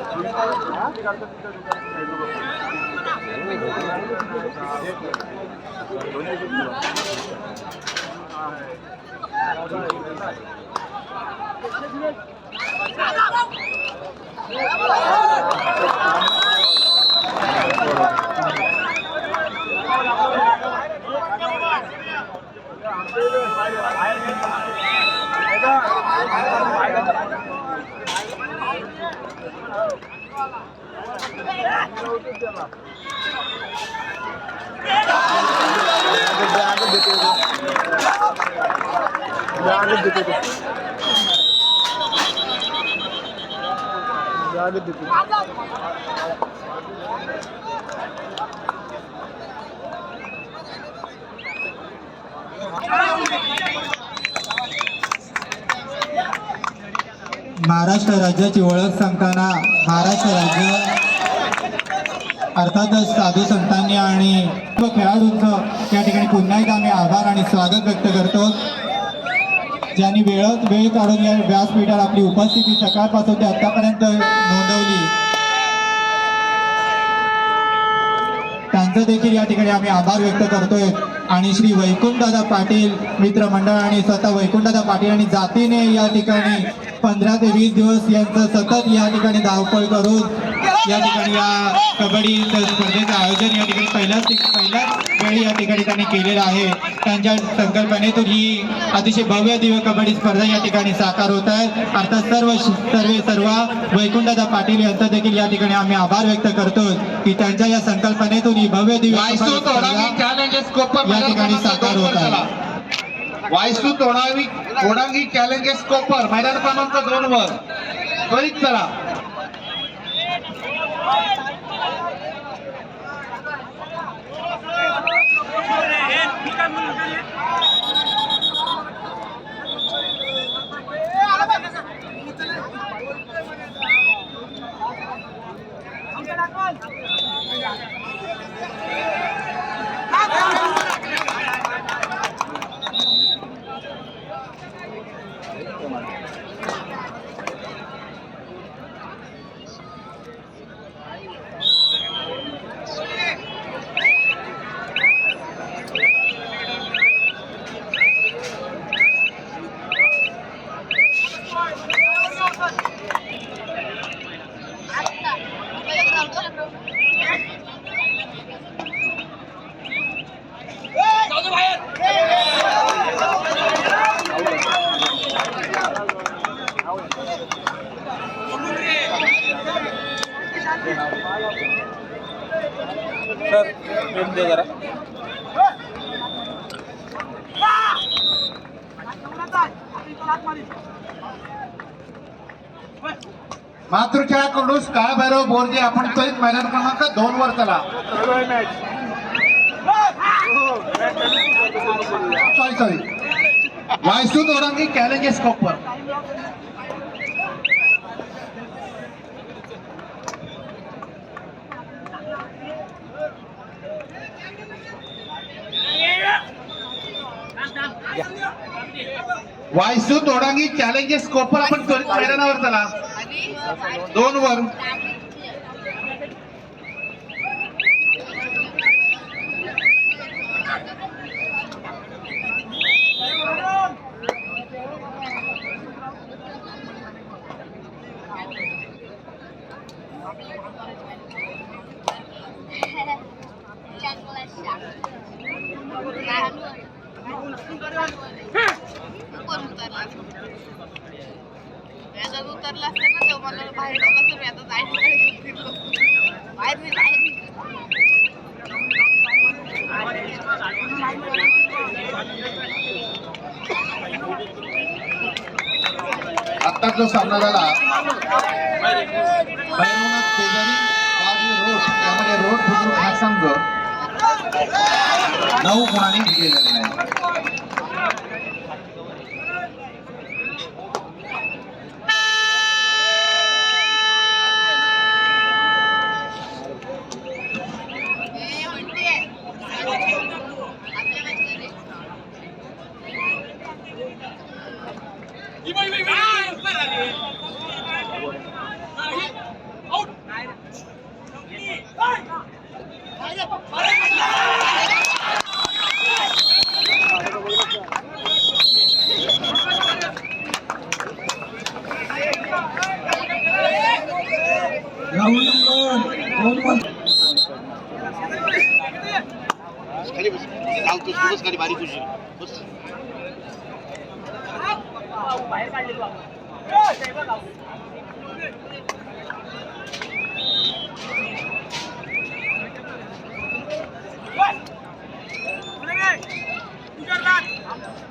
ते. जागच महाराष्ट्र राज्याची ओळख सांगताना महाराष्ट्र राज्य अर्थातच साधू संतांनी आणि सर्व खेळाडूंचं या ठिकाणी पुन्हा एकदा आम्ही आभार आणि स्वागत व्यक्त करतो. ज्यांनी वेळात वेळ काढून या व्यासपीठावर आपली उपस्थिती सकाळपासून ते आतापर्यंत नोंदवली. त्यांचं देखील या ठिकाणी आम्ही आभार व्यक्त करतोय. आणि श्री वैकुंठदादा पाटील मित्रमंडळ आणि स्वतः वैकुंठदादा पाटील आणि जातीने या ठिकाणी पंधरा ते वीस दिवस यांचं सतत या ठिकाणी धावपळ करून या ठिकाणी या कबड्डी स्पर्धेचं आयोजन या ठिकाणी पहिल्याच पहिल्याच वेळी या ठिकाणी त्यांनी केलेलं आहे. त्यांच्या संकल्पनेतून ही अतिशय भव्य दिव्य कबड्डी स्पर्धा या ठिकाणी साकार होत आहे अर्थात सर्व सर्वे सर्व वैकुंठदादा पाटील यांचा देखील या ठिकाणी आम्ही आभार व्यक्त करतो. की त्यांच्या या संकल्पनेतून ही भव्य दिव्य या ठिकाणी साकार होत आहे. वायसू तोडावी तोडावी चॅलेंजेस कोपर मैदान क्रमांक दोन वर. त्वरित चला. Thank you. Match sorry sorry वायसू तोडावी चॅलेंजेस कोपर वायसू तोडांगी चॅलेंजेस कोपर आपण त्वरित मैदानावर चला. दोन वर. उतरला याच्यात उतरला तो मला बाहेर मी आता जायचं बाहेर मी बाहेर आता जो सामना झाला शेजारी बाजू रोड यामध्ये रोड बुद्रुक हा संघ. नऊ गुणांनी विजय झालेला आहे ए, म्हणते. आपल्या down, down.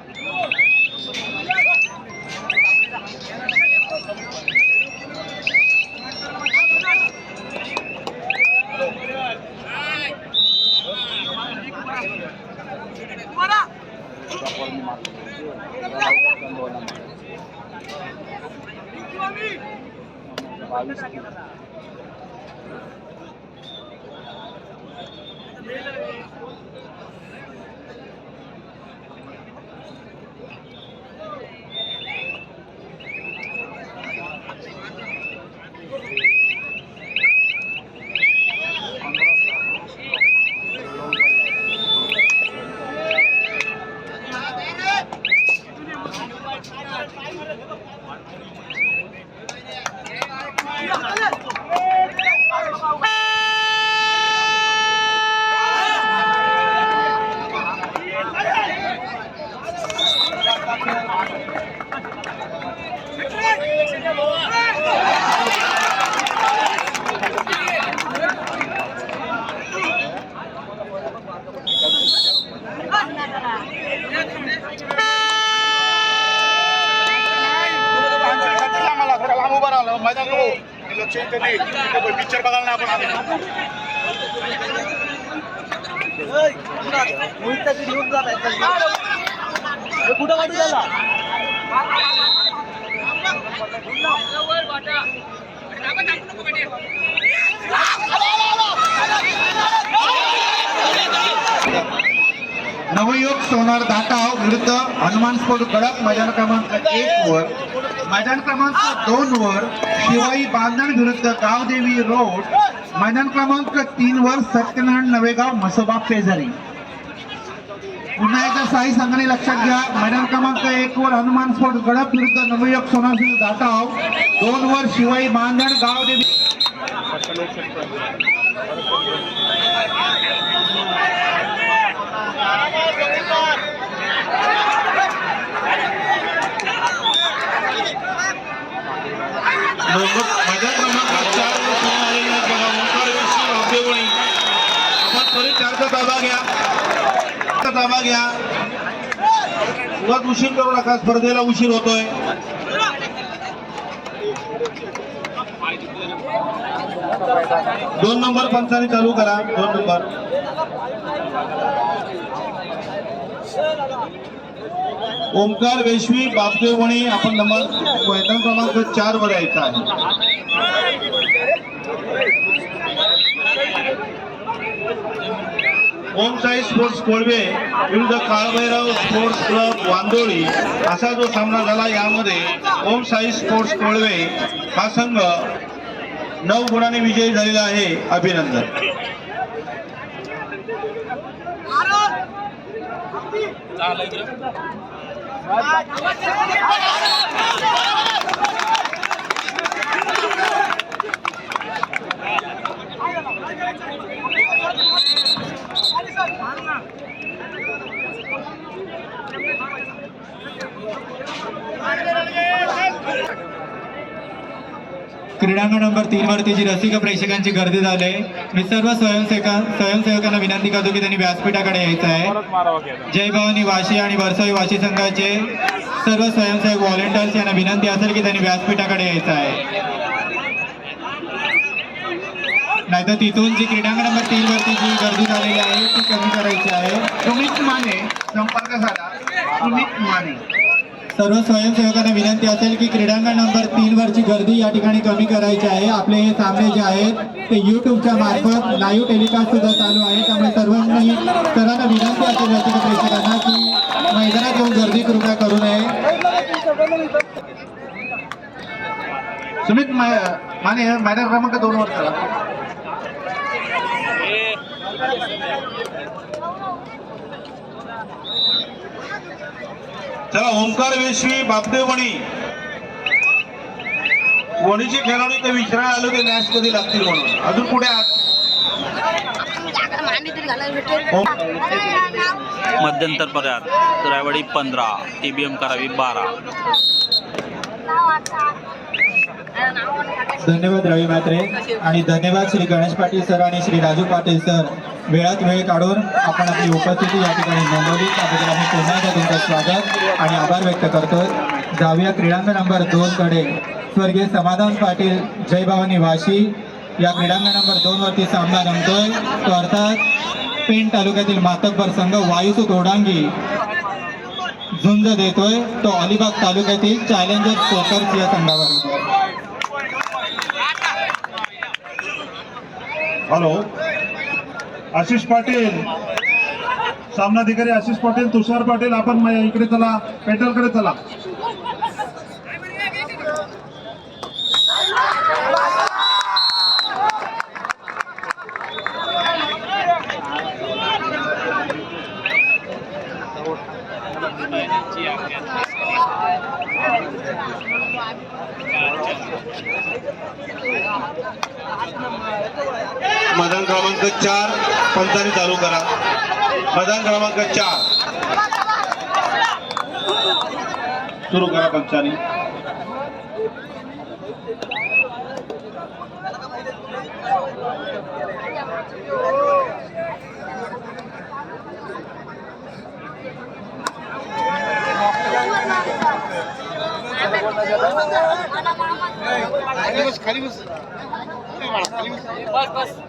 नवयुग सोनार दाताव हो, विरुद्ध हनुमान स्पोर्ट कडक मैदान क्रमांक एक वर. मैदान क्रमांक दोन वर शिवाई बांधण विरुद्ध गावदेवी रोड. मैदान क्रमांक तीन वर सत्यनारायण नवेगाव मसोबा पेजारी पुन्हा एकदा साई संघाने लक्षात घ्या. मैदान क्रमांक एक वर हनुमान स्पोर्ट गडप विरुद्ध नवयुग सोनार विरुद्ध दाताव दोन वर शिवाई बांधण गावदेवी माझ्या क्रमांक चार वर बघा ओंकार आपण त्वरित चारचा ताबा घ्या. ताबा घ्या. उगाच उशीर करू नका स्पर्धेला उशीर होतोय. दोन नंबर पंचाने चालू करा दोन नंबर. ओमकार वेशवी बापदेवणी आपण नंबर मैदान क्रमांक चार वर यायचा आहे. ओम साई स्पोर्ट्स कोळवे विरुद्ध काळभैरव स्पोर्ट्स क्लब वांदोळी असा जो सामना झाला यामध्ये ओम साई स्पोर्ट्स कोळवे हा संघ नऊ गुणांनी विजयी झालेला आहे. अभिनंदन. क्रीडांगण नंबर तीन वरती जी रसिक प्रेक्षकांची गर्दी झाली मी सर्व स्वयंसेवका स्वयंसेवकांना विनंती करतो की त्यांनी व्यासपीठाकडे यायचं आहे. जय भवानी वाशी आणि वरसाई वाशी संघाचे सर्व स्वयंसेवक व्हॉलेंटियर्स यांना विनंती असेल की त्यांनी व्यासपीठाकडे यायचं आहे. नाहीतर तिथून जी क्रीडांगण नंबर तीन वरती जी गर्दी झालेली आहे ती कमी करायची आहे. सुमित माने संपर्क साधा. सुमित माने सर्व स्वयंसेवकांना विनंती असेल की क्रीडांगण नंबर तीन वरची गर्दी या ठिकाणी कमी करायची आहे. आपले हे सामने जे आहेत ते युट्यूबच्या मार्फत लाईव्ह टेलिकास्ट सुद्धा चालू आहे. त्यामुळे सर्वांनी सर्वांना विनंती असेल याच्या प्रेक्षकांना की मैदानात येऊन गर्दी कृपया करू नये. सुमित माने मैदान क्रमांक दोन वर चला. चला ओंकार वेशवी बापदेव वणी. वणीचे खेळाडू ते विचारायला आलो ते मॅच कधी लागतील म्हणून. अजून पुढे आहात. मध्यंतर पर्यात रायवाडी पंधरा टी बी एम करावी बारा. धन्यवाद रवी म्हात्रे आणि धन्यवाद श्री गणेश पाटील सर आणि श्री राजू पाटील सर. वेळात वेळ काढून आपण आपली उपस्थिती या ठिकाणी नोंदवली. त्याबद्दल आम्ही पुन्हा एकदा तुमचं स्वागत आणि आभार व्यक्त करतो जाऊया क्रीडांगण नंबर दोन कडे. स्वर्गीय समाधान पाटील जय भवानी वाशी. या क्रीडांगण नंबर दोन वरती सामना रंगतोय तो अर्थात पेण तालुक्यातील मातब्बर संघ वायुसू तोडांगी झुंज देतोय. तो अलिबाग तालुक्यातील चॅलेंजर पोकर्स या संघावर. हॅलो आशिष पाटील. सामनाधिकारी आशिष पाटील तुषार पाटील आपण इकडे चला पेट्रोलकडे चला मैदान क्रमांक चार पंचाने चालू करा. मैदान क्रमांक चार. सुरू करा पंचाने काय तू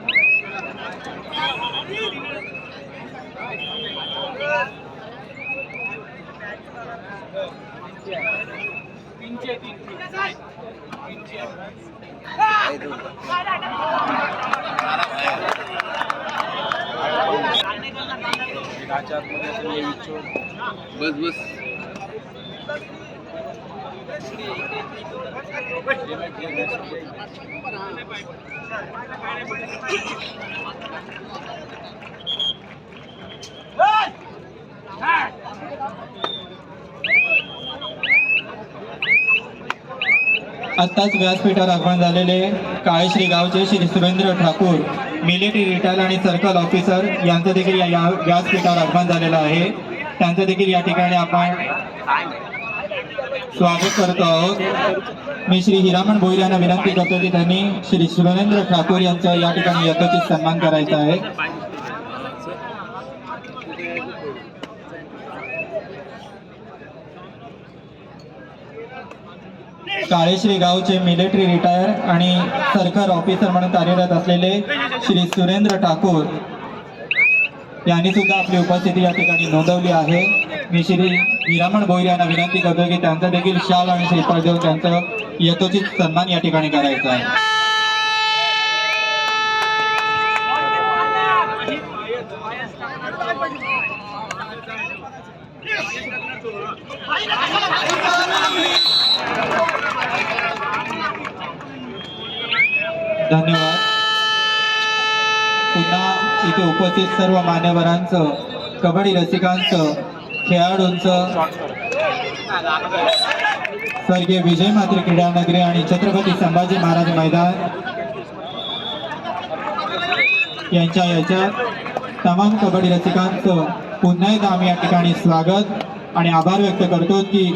ती चढाई आत्ताच व्यासपीठात आगमन झालेले काळेश्री गावचे श्री सुरेंद्र ठाकूर मिलिटरी रिटायर आणि सर्कल ऑफिसर यांचं देखील या या व्यासपीठावर आगमन झालेलं आहे. त्यांचं देखील या ठिकाणी आपण स्वागत करतो आहोत. मी श्री हिरामण भोईर यांना विनंती करतो की त्यांनी श्री सुरेंद्र ठाकूर यांचा या ठिकाणी यथोचित सन्मान करायचा आहे. काळेश्री गावचे मिलिटरी रिटायर आणि सरकार ऑफिसर म्हणून कार्यरत असलेले श्री सुरेंद्र ठाकूर यांनी सुद्धा आपली उपस्थिती या ठिकाणी नोंदवली आहे. मी श्री निरामण भोईर यांना विनंती करतो की त्यांचा देखील शाल आणि श्रीफळ देऊन त्यांचं यथोचित सन्मान या ठिकाणी करायचा आहे. धन्यवाद. पुन्हा इथे उपस्थित सर्व मान्यवरांचं कबड्डी रसिकांचं खेळाडूंचं स्वर्गीय विजय मात्र क्रीडा नगरी आणि छत्रपती संभाजी महाराज मैदान यांच्या याच्यात तमाम कबड्डी रसिकांचं पुन्हा एकदा आम्ही या ठिकाणी स्वागत आणि आभार व्यक्त करतो की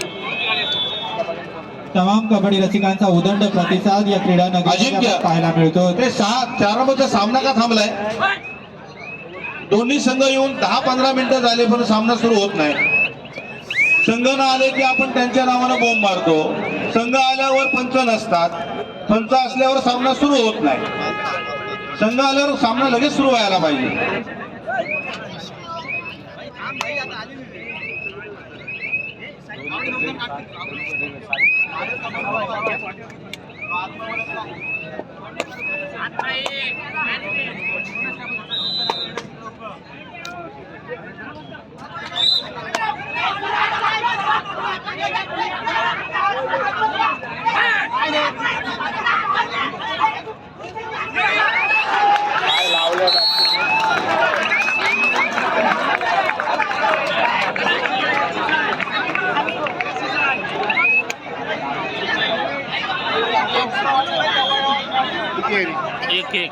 तमाम कबड्डी रसिकांचा उदंड प्रतिसाद या क्रीडा. आपल्याला पाहायला मिळतो ते सहा चार सामना का थांबलाय दोन्ही संघ येऊन दहा पंधरा मिनिटं झाले पण सामना सुरू होत नाही. संघ न आले की आपण त्यांच्या नावानं बोंब मारतो. संघ आल्यावर पंच नसतात. पंच असल्यावर सामना सुरू होत नाही. संघ आल्यावर सामना लगेच सुरू व्हायला पाहिजे. एक एक.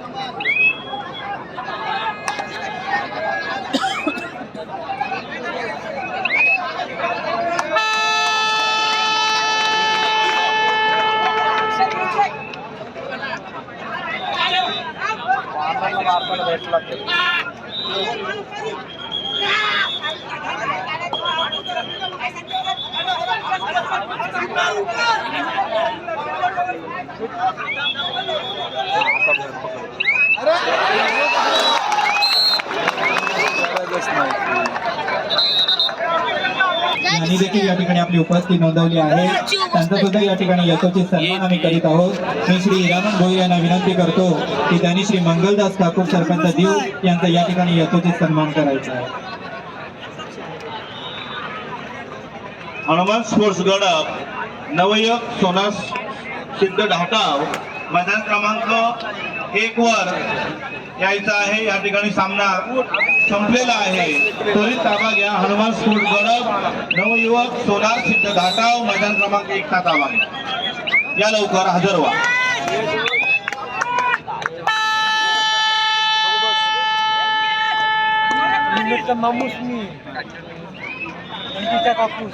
एकचीच आहे यांनी देखील या ठिकाणी आपली उपस्थिती नोंदवली आहे. त्यांचा सुद्धा या ठिकाणी यथोचित सन्मान आम्ही करीत आहोत. मी श्री हिरामन भोईर यांना विनंती करतो की त्यांनी श्री मंगलदास ठाकूर सरपंच दीव यांचा या ठिकाणी यथोचित सन्मान करायचा आहे. हनुमान स्पोर्ट्स गडप नवयक सोनास सिद्ध ढाकाव मैदान क्रमांक एक वर यायचा आहे. या ठिकाणी सामना संपलेला आहे. त्वरित ताबा घ्या. हनुमान स्पोर्ट्स गडप नवयुवक सोनार सिद्ध घाटाव मैदान क्रमांक एक चा ताबा घ्या. या लवकर हजर व्हा. मामूस मी. तिचा कापूस.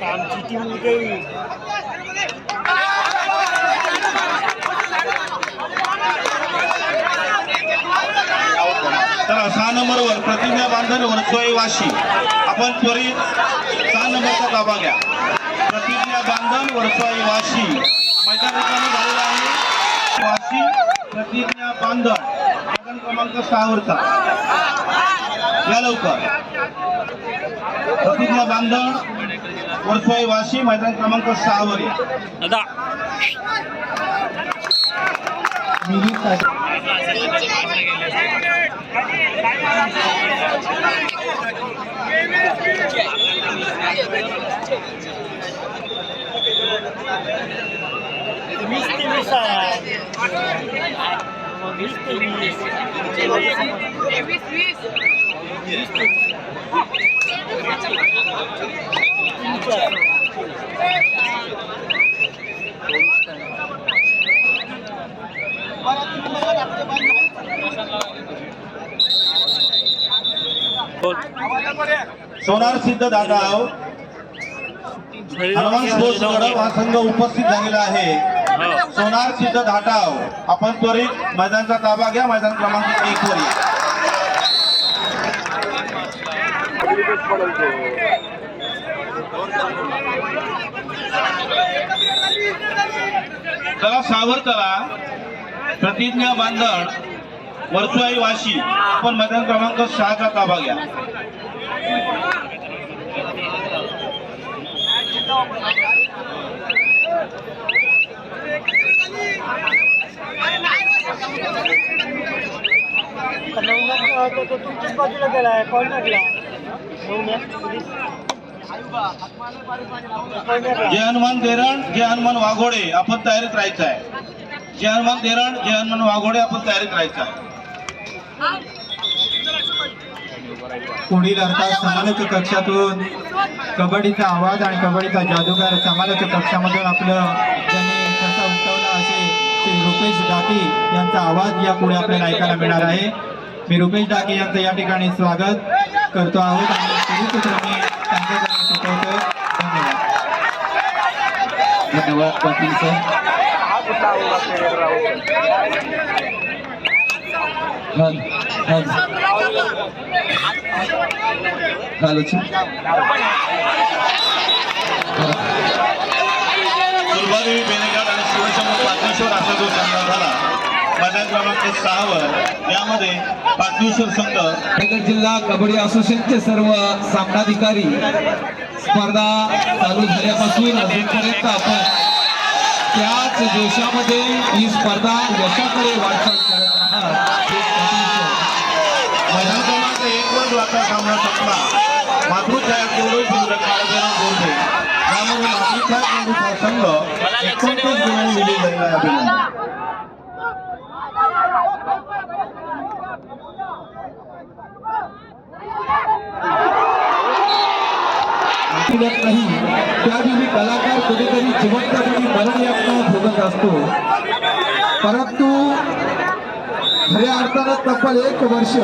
কাম চিঠি तर सहा नंबरवर प्रतिज्ञा बांधण वर्तोय वाशी. आपण त्वरित सहा नंबरचा ताबा घ्या. प्रतिज्ञा बांधण वर्तोय वाशी. मैदान झालेलं आहे. वाशी प्रतिज्ञा बांधण. मैदान क्रमांक सहावरचा. या लवकर. प्रतिज्ञा बांधण वर्तोय वाशी मैदान क्रमांक सहावर या. दादा. मिनिट वीस ते वीस आहे वीस ते वीस तेवीस वीस बोल. सोनार सिद्ध दादा हनुमान स्पोर्ट्स हा संघ उपस्थित झालेला आहे. सोनार सिद्ध धाटाव आपण त्वरित मैदानचा ताबा घ्या मैदान क्रमांक एक वर चला सावरकला प्रतिज्ञा बांधण. वरचुआई वाशी. आपण मैदान क्रमांक सहाचा ताबा घ्या. तुमच्याच बाजूला कॉर्नरला जय हनुमान देरण जय हनुमान वाघोडे आपण तयारीत राहायचं आहे. जय हनुमान देरण जय हनुमान वाघोडे आपण तयारीत राहायचं आहे. पुढील अर्थात समालोचक कक्षातून कबड्डीचा आवाज आणि कबड्डीचा जादूगार समालोचक कक्षामधून आपलं ज्यांनी कसा उमटवला असे श्री रुपेश डाके यांचा आवाज या पुढे आपल्याला ऐकायला मिळणार आहे. मी रुपेश डाके यांचं या ठिकाणी स्वागत करतो आहोत आणि सुचवतो धन्यवाद. धन्यवाद पाटील सर. बेनेगाड आणि शिवशंकर पाटणेश्वर असा जो सामना झाला मैदान क्रमांक सहावर यामध्ये पाटणेश्वर संघ. रायगड जिल्हा कबड्डी असोसिएशनचे सर्व सामनाधिकारी स्पर्धा चालू झाल्यापासून अजूनपर्यंत आपण त्याच जोशामध्ये ही स्पर्धा यशाकडे वाटचाल करत मैदान क्रमांक एक वर आता सामना संपला मातृछाया केवढी सुंदर काळभैरव गोंधे यामध्ये मातृछाया केवढी संघ एकोणतीस गुणांनी विजयी झालेला आहे. अभिनंदन मिळत नाही. त्यावेळी कलाकार कुठेतरी जिवंतपणी मरण यातना भोगत असतो. परंतु खऱ्या अर्थानं तब्बल एक वर्ष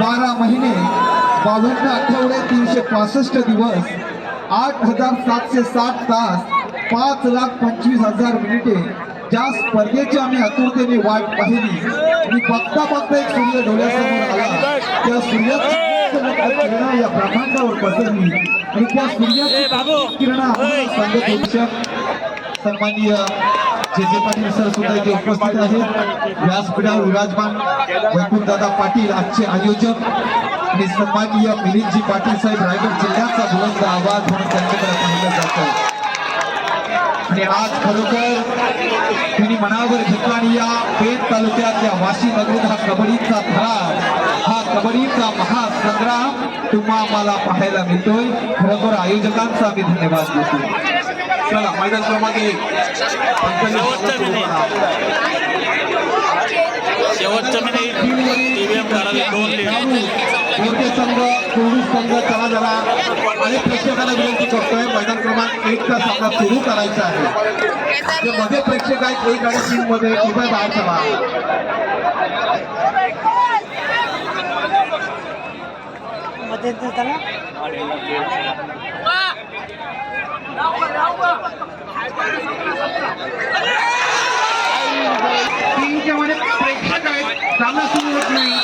बारा महिने बावन्न आठवडे तीनशे पासष्ट दिवस आठ हजार सातशे साठ तास पाच लाख पंचवीस हजार मिनिटे ज्या स्पर्धेची आम्ही आतुरतेने वाट पाहिली. आणि बघता बघता एक सूर्य डोळ्यासमोर आला. त्या सूर्याची किरण या ब्रह्मांडावर पसरली. आणि त्या सूर्याची किरण सांगत सन्माननीय जे पाटील सर सुद्धा इथे उपस्थित आहेत व्यासपीठावर विराजमान वैकुंठदादा पाटील आजचे आयोजक आणि सन्माननीय मिलिंदजी पाटील साहेब रायगड जिल्ह्याचा बुलंद आवाज म्हणून त्यांच्याकडे पाहिलं जातं आणि आज खरोखर त्यांनी मनावर घेतला आणि या पेठ तालुक्यातल्या वाशी नगरीत हा कबड्डीचा थरार हा कबड्डीचा महासंग्राम तुम्हा आम्हाला पाहायला मिळतोय. खरोखर आयोजकांचा आम्ही धन्यवाद देतो. चला मैदान क्रमांक एक. शेवटचं मिनिट टीव्हीएम करावी दोन कोणते संघ चोवीस संघ चला जरा. आणि प्रेक्षकांना विनंती करतोय मैदान क्रमांक एक चा सामना सुरू करायचा आहे. जे मध्ये प्रेक्षक आहेत एक आणि तीन मध्ये कृपया बाहेर चला झाला तीनच्या मध्ये प्रेक्षक आहेत. सामना सुरू होत नाही.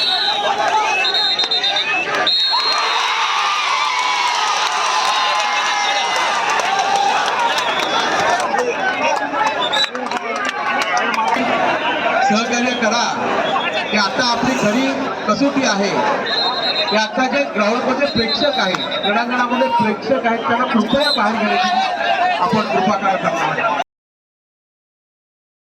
सहकार्य करा. की आता आपली खरी कसोटी आहे. की आता जे ग्राउंडमध्ये प्रेक्षक आहेत क्रीडांगणामध्ये प्रेक्षक आहेत त्यांना कृपया बाहेर घेण्याची आपण कृपा करणार